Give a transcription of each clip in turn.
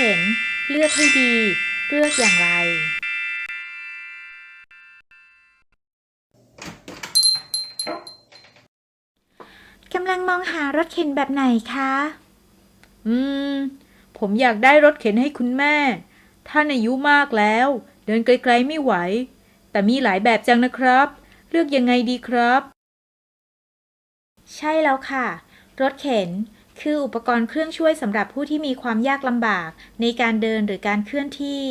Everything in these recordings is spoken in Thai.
เข็น เลือกให้ดี เลือกอย่างไร กำลังมองหารถเข็นแบบไหนคะ อืม ผมอยากได้รถเข็นให้คุณแม่ ท่านอายุมากแล้ว เดินไกลๆไม่ไหว แต่มีหลายแบบจังนะครับ เลือกยังไงดีครับ ใช่แล้วค่ะ รถเข็น คืออุปกรณ์เครื่องช่วยสำหรับผู้ที่มีความยากลำบากในการเดินหรือการเคลื่อนที่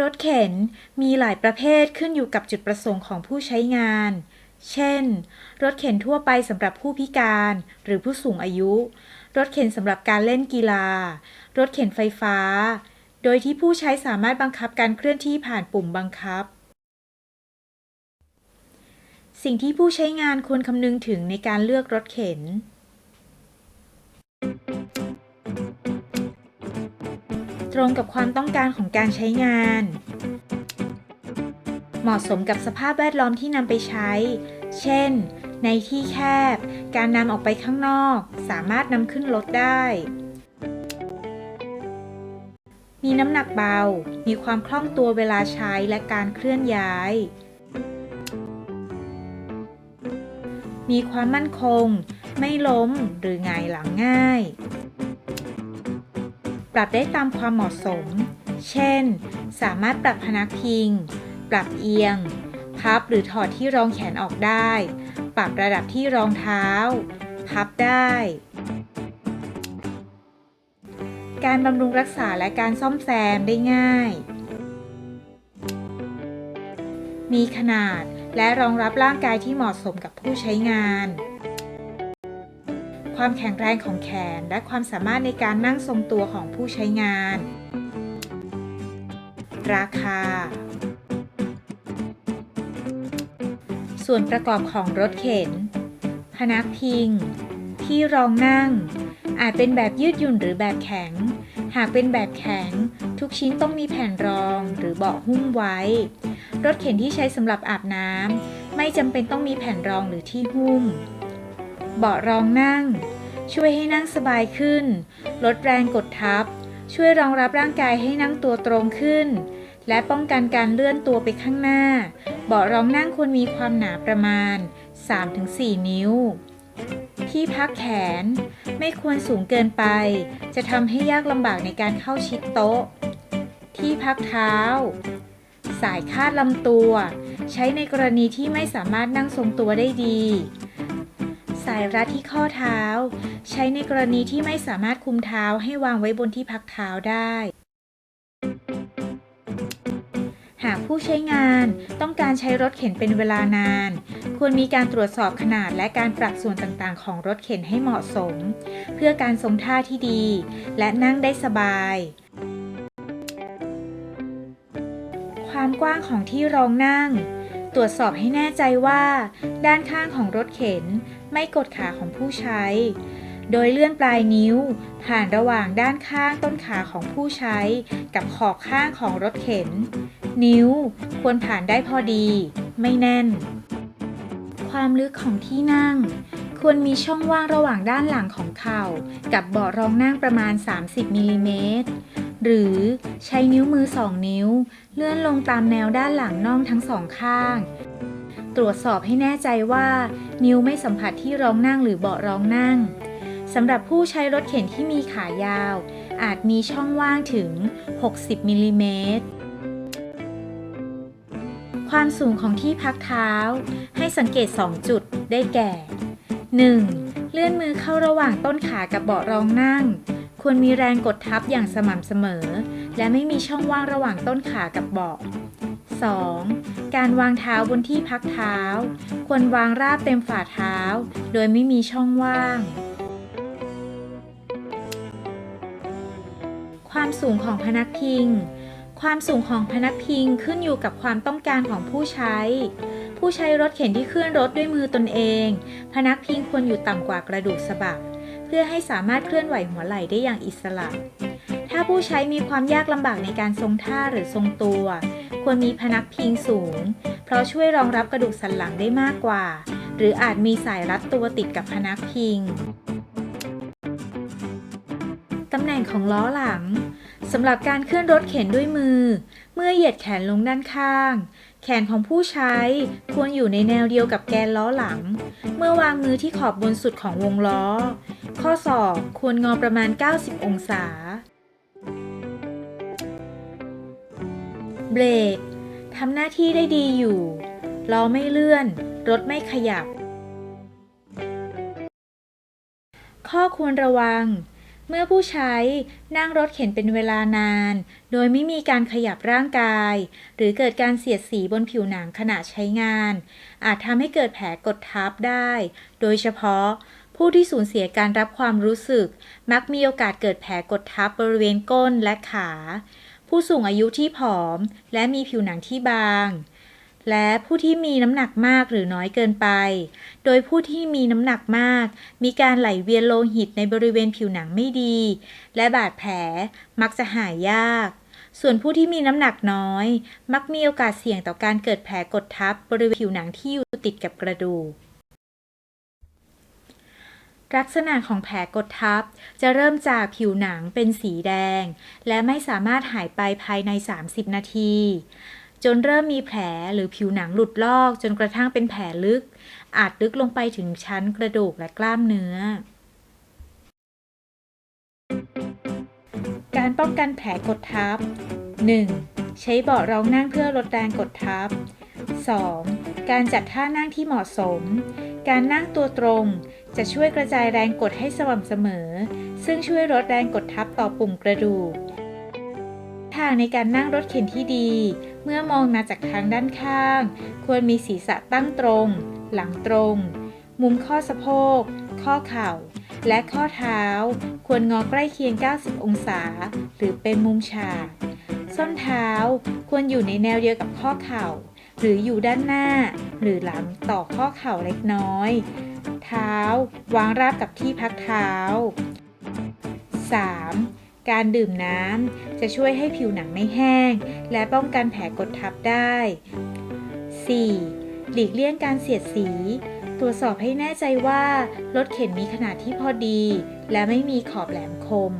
รถเข็นมีหลายประเภทขึ้นอยู่กับจุดประสงค์ของผู้ใช้งาน เช่น รถเข็นทั่วไปสำหรับผู้พิการหรือผู้สูงอายุ รถเข็นสำหรับการเล่นกีฬา รถเข็นไฟฟ้า โดยที่ผู้ใช้สามารถบังคับการเคลื่อนที่ผ่านปุ่มบังคับสิ่งที่ผู้ใช้งานควรคำนึงถึงในการเลือกรถเข็น ตรงกับความต้องการของการใช้งาน เหมาะสมกับสภาพแวดล้อมที่นำไปใช้ เช่น ในที่แคบ การนำออกไปข้างนอก สามารถนำขึ้นรถได้ มีน้ำหนักเบา มีความคล่องตัวเวลาใช้และการเคลื่อนย้าย มีความมั่นคง ไม่ล้มหรือหงายหลังง่าย ปรับได้ตามความเหมาะสม เช่น สามารถปรับพนักพิง ปรับเอียง พับหรือถอดที่รองแขนออกได้ ปรับระดับที่รองเท้า พับได้ การบำรุงรักษาและการซ่อมแซมได้ง่าย มีขนาดและรองรับร่างกายที่เหมาะสมกับผู้ใช้งาน ความแข็งแรงของแขน และความสามารถในการนั่งทรงตัวของผู้ใช้งาน ราคา ส่วนประกอบของรถเข็น พนักพิง ที่รองนั่ง อาจเป็นแบบยืดหยุ่นหรือแบบแข็ง หากเป็นแบบแข็ง ทุกชิ้นต้องมีแผ่นรองหรือเบาะหุ้มไว้ รถเข็นที่ใช้สำหรับอาบน้ำไม่จำเป็นต้องมีแผ่นรองหรือที่หุ้ม เบาะรองนั่ง ช่วยให้นั่งสบายขึ้น ลดแรงกดทับ ช่วยรองรับร่างกายให้นั่งตัวตรงขึ้น และป้องกันการเลื่อนตัวไปข้างหน้า เบาะรองนั่งควรมีความหนาประมาณ 3-4 นิ้ว ที่พักแขนไม่ควรสูงเกินไป จะทำให้ยากลำบากในการเข้าชิดโต๊ะ ที่พักเท้า สายคาดลำตัว ใช้ในกรณีที่ไม่สามารถนั่งทรงตัวได้ดี สายรัดที่ข้อเท้า ใช้ในกรณีที่ไม่สามารถคุมเท้าให้วางไว้บนที่พักเท้าได้ หากผู้ใช้งานต้องการใช้รถเข็นเป็นเวลานาน ควรมีการตรวจสอบขนาดและการปรับส่วนต่างๆ ของรถเข็นให้เหมาะสม เพื่อการทรงท่าที่ดี และนั่งได้สบาย ความกว้างของที่รองนั่ง ตรวจสอบให้แน่ใจว่า ด้านข้างของรถเข็นไม่กดขาของผู้ใช้ โดยเลื่อนปลายนิ้ว ผ่านระหว่างด้านข้างต้นขาของผู้ใช้ กับขอบข้างของรถเข็น นิ้วควรผ่านได้พอดี ไม่แน่น ความลึกของที่นั่ง ควรมีช่องว่างระหว่างด้านหลังของเข่า กับเบาะรองนั่งประมาณ 30มิลลิเมตร หรือใช้นิ้วมือ2นิ้ว เลื่อนลงตามแนวด้านหลังน่องทั้งสองข้าง ตรวจสอบให้แน่ใจว่า นิ้วไม่สัมผัสที่รองนั่งหรือเบาะรองนั่งสำหรับผู้ใช้รถเข็นที่มีขายาว อาจมีช่องว่างถึง 60มิลลิเมตรความสูงของที่พักเท้า ให้สังเกต 2 จุดได้แก่ 1. เลื่อนมือเข้าระหว่างต้นขากับเบาะรองนั่ง ควรมีแรงกดทับอย่างสม่ำเสมอ และไม่มีช่องว่างระหว่างต้นขากับเบาะ 2. การวางเท้าบนที่พักเท้า ควรวางราบเต็มฝ่าเท้า โดยไม่มีช่องว่าง ความสูงของพนักพิง ความสูงของพนักพิงขึ้นอยู่กับความต้องการของผู้ใช้ ผู้ใช้รถเข็นที่เคลื่อนรถด้วยมือตนเอง พนักพิงควรอยู่ต่ำกว่ากระดูกสะบัก พื่อให้สามารถเคลื่อนไหวหัวไหล่ได้อย่างอิสระ ถ้าผู้ใช้มีความยากลำบากในการทรงท่าหรือทรงตัว ควรมีพนักพิงสูง เพราะช่วยรองรับกระดูกสันหลังได้มากกว่า หรืออาจมีสายรัดตัวติดกับพนักพิง ตำแหน่งของล้อหลัง สำหรับการเคลื่อนรถเข็นด้วยมือ เมื่อเหยียดแขนลงด้านข้าง แขนของผู้ใช้ควรอยู่ในแนวเดียวกับแกนล้อหลัง เมื่อวางมือที่ขอบบนสุดของวงล้อ ข้อศอกควรงอประมาณ 90 องศา เบรกทำหน้าที่ได้ดีอยู่ ล้อไม่เลื่อน รถไม่ขยับ ข้อควรระวัง เมื่อผู้ใช้นั่งรถเข็นเป็นเวลานาน โดยไม่มีการขยับร่างกาย หรือเกิดการเสียดสีบนผิวหนังขณะใช้งาน อาจทำให้เกิดแผลกดทับได้ โดยเฉพาะผู้ที่สูญเสียการรับความรู้สึก มักมีโอกาสเกิดแผลกดทับบริเวณก้นและขา ผู้สูงอายุที่ผอม และมีผิวหนังที่บาง และผู้ที่มีน้ำหนักมากหรือน้อยเกินไป โดยผู้ที่มีน้ำหนักมาก มีการไหลเวียนโลหิตในบริเวณผิวหนังไม่ดี และบาดแผลมักจะหายยาก ส่วนผู้ที่มีน้ำหนักน้อย มักมีโอกาสเสี่ยงต่อการเกิดแผลกดทับบริเวณผิวหนังที่อยู่ติดกับกระดูกลักษณะของแผลกดทับ จะเริ่มจากผิวหนังเป็นสีแดง และไม่สามารถหายไปภายใน 30 นาที จนเริ่มมีแผลหรือผิวหนังหลุดลอก จนกระทั่งเป็นแผลลึก อาจลึกลงไปถึงชั้นกระดูกและกล้ามเนื้อ การป้องกันแผลกดทับ 1. ใช้เบาะรองนั่งเพื่อลดแรงกดทับ 2. การจัดท่านั่งที่เหมาะสม การนั่งตัวตรงจะช่วยกระจายแรงกดให้สม่ำเสมอ ซึ่งช่วยลดแรงกดทับต่อปุ่มกระดูกทางในการนั่งรถเข็นที่ดี เมื่อมองมาจากทางด้านข้าง ควรมีศีรษะตั้งตรง หลังตรง มุมข้อสะโพก ข้อเข่า และข้อเท้า ควรงอใกล้เคียง 90 องศา หรือเป็นมุมฉาก ส้นเท้าควรอยู่ในแนวเดียวกับข้อเข่า หรืออยู่ด้านหน้า หรือหลังต่อข้อเข่าเล็กน้อย เท้าวางราบกับที่พักเท้า 3. การดื่มน้ำจะช่วยให้ผิวหนังไม่แห้ง และป้องกันแผลกดทับได้ 4. หลีกเลี่ยงการเสียดสี ตรวจสอบให้แน่ใจว่ารถเข็นมีขนาดที่พอดี และไม่มีขอบแหลมคม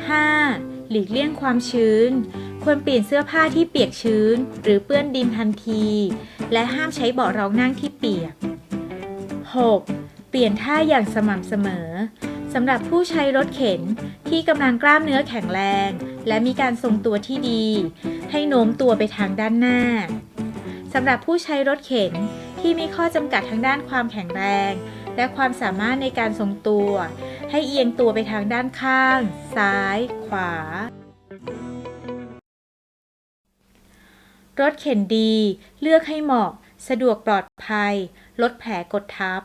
5. หลีกเลี่ยงความชื้น ควรเปลี่ยนเสื้อผ้าที่เปียกชื้น หรือเปื้อนดินทันที และห้ามใช้เบาะรองนั่งที่เปียก 6. เปลี่ยนท่าอย่างสม่ำเสมอ สำหรับผู้ใช้รถเข็นที่กำลังกล้ามเนื้อแข็งแรง และมีการทรงตัวที่ดี ให้โน้มตัวไปทางด้านหน้าสำหรับผู้ใช้รถเข็นที่มีข้อจำกัดทางด้านความแข็งแรง และความสามารถในการทรงตัว ให้เอียงตัวไปทางด้านข้าง ซ้าย ขวา รถเข็นดี เลือกให้เหมาะ สะดวกปลอดภัย ลดแผลกดทับ